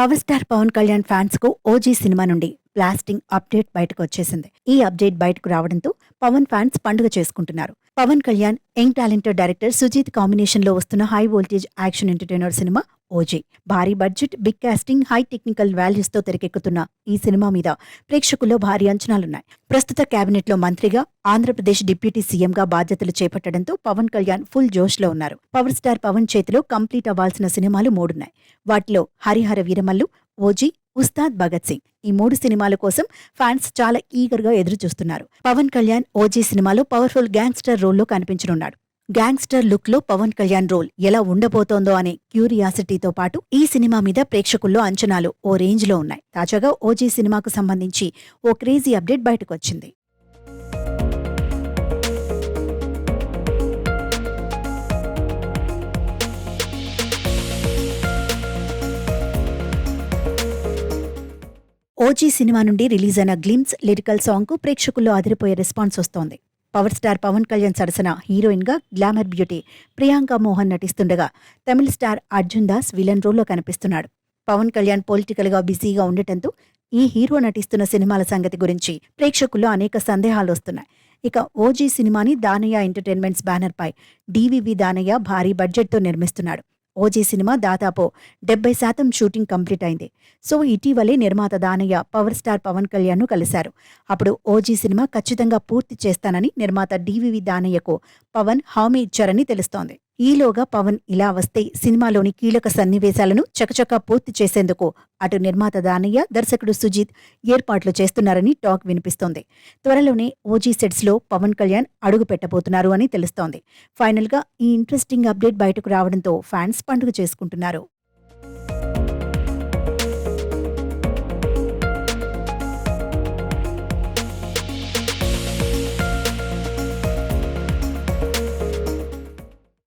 Power star Pawan Kalyan ఫ్యాన్స్కు OG cinema నుండి blasting update బయటకు వచ్చేసింది. ఈ అప్డేట్ బయటకు రావడంతో పవన్ ఫ్యాన్స్ పండుగ చేసుకుంటున్నారు. Pawan Kalyan young talented director Sujeeth కాంబినేషన్లో వస్తున్న high voltage action entertainer cinema OG. భారీ budget big casting high technical వాల్యూస్తో తెరకెక్కుతున్న ఈ సినిమా మీద ప్రేక్షకుల్లో భారీ అంచనాలున్నాయి. ప్రస్తుత కేబినెట్లో మంత్రిగా ఆంధ్రప్రదేశ్ డిప్యూటీ సీఎంగా బాధ్యతలు చేపట్టడంతో పవన్ కళ్యాణ్ ఫుల్ జోష్లో ఉన్నారు. పవర్ స్టార్ పవన్ చేతిలో కంప్లీట్ అవ్వాల్సిన సినిమాలు మూడున్నాయి. వాటిలో హరిహర వీరమల్లు ఓజీ ఉస్తాద్ భగత్ సింగ్. ఈ మూడు సినిమాల కోసం ఫ్యాన్స్ చాలా ఈగర్గా ఎదురు చూస్తున్నారు పవన్ కళ్యాణ్ ఓజీ సినిమాలో పవర్ఫుల్ గ్యాంగ్స్టర్ రోల్లో కనిపించనున్నాడు. గ్యాంగ్స్టర్ లుక్లో పవన్ కళ్యాణ్ రోల్ ఎలా ఉండబోతోందో అనే క్యూరియాసిటీతో పాటు ఈ సినిమా మీద ప్రేక్షకుల్లో అంచనాలు ఓ రేంజ్లో ఉన్నాయి. తాజాగా ఓజీ సినిమాకు సంబంధించి ఓ క్రేజీ అప్డేట్ బయటకు వచ్చింది ఓజీ సినిమా నుండి రిలీజ్ అయిన గ్లిమ్స్ లిరికల్ సాంగ్కు ప్రేక్షకుల్లో అదిరిపోయే రెస్పాన్స్ వస్తోంది. పవర్ స్టార్ పవన్ కళ్యాణ్ సరసన హీరోయిన్గా గ్లామర్ బ్యూటీ ప్రియాంక మోహన్ నటిస్తుండగా తమిళ స్టార్ అర్జున్ దాస్ విలన్ రోల్లో కనిపిస్తున్నాడు. పవన్ కళ్యాణ్ పొలిటికల్గా బిజీగా ఉండటంతో ఈ హీరో నటిస్తున్న సినిమాల సంగతి గురించి ప్రేక్షకుల్లో అనేక సందేహాలు వస్తున్నాయి. ఇక ఓజీ సినిమాని దానయ్య ఎంటర్టైన్మెంట్స్ బ్యానర్ పై డివివి దానయ్య భారీ బడ్జెట్తో నిర్మిస్తున్నాడు. ఓజీ సినిమా దాదాపు డెబ్బై శాతం షూటింగ్ కంప్లీట్ అయింది. సో ఇటీవలే నిర్మాత దానయ్య పవర్ స్టార్ పవన్ కళ్యాణ్ను కలిశారు. అప్పుడు ఓజీ సినిమా ఖచ్చితంగా పూర్తి చేస్తానని నిర్మాత డివివి దానయ్యకు పవన్ హామీ ఇచ్చారని తెలుస్తోంది. ఈలోగా పవన్ ఇలా వస్తే సినిమాలోని కీలక సన్నివేశాలను చకచకా పూర్తి చేసేందుకు అటు నిర్మాత దానయ్య దర్శకుడు సుజీత్ ఏర్పాట్లు చేస్తున్నారని టాక్ వినిపిస్తోంది. త్వరలోనే ఓజీ సెట్స్లో పవన్ కళ్యాణ్ అడుగు పెట్టబోతున్నారు అని తెలుస్తోంది. ఫైనల్గా ఈ ఇంట్రెస్టింగ్ అప్డేట్ బయటకు రావడంతో ఫ్యాన్స్ పండుగ చేసుకుంటున్నారు.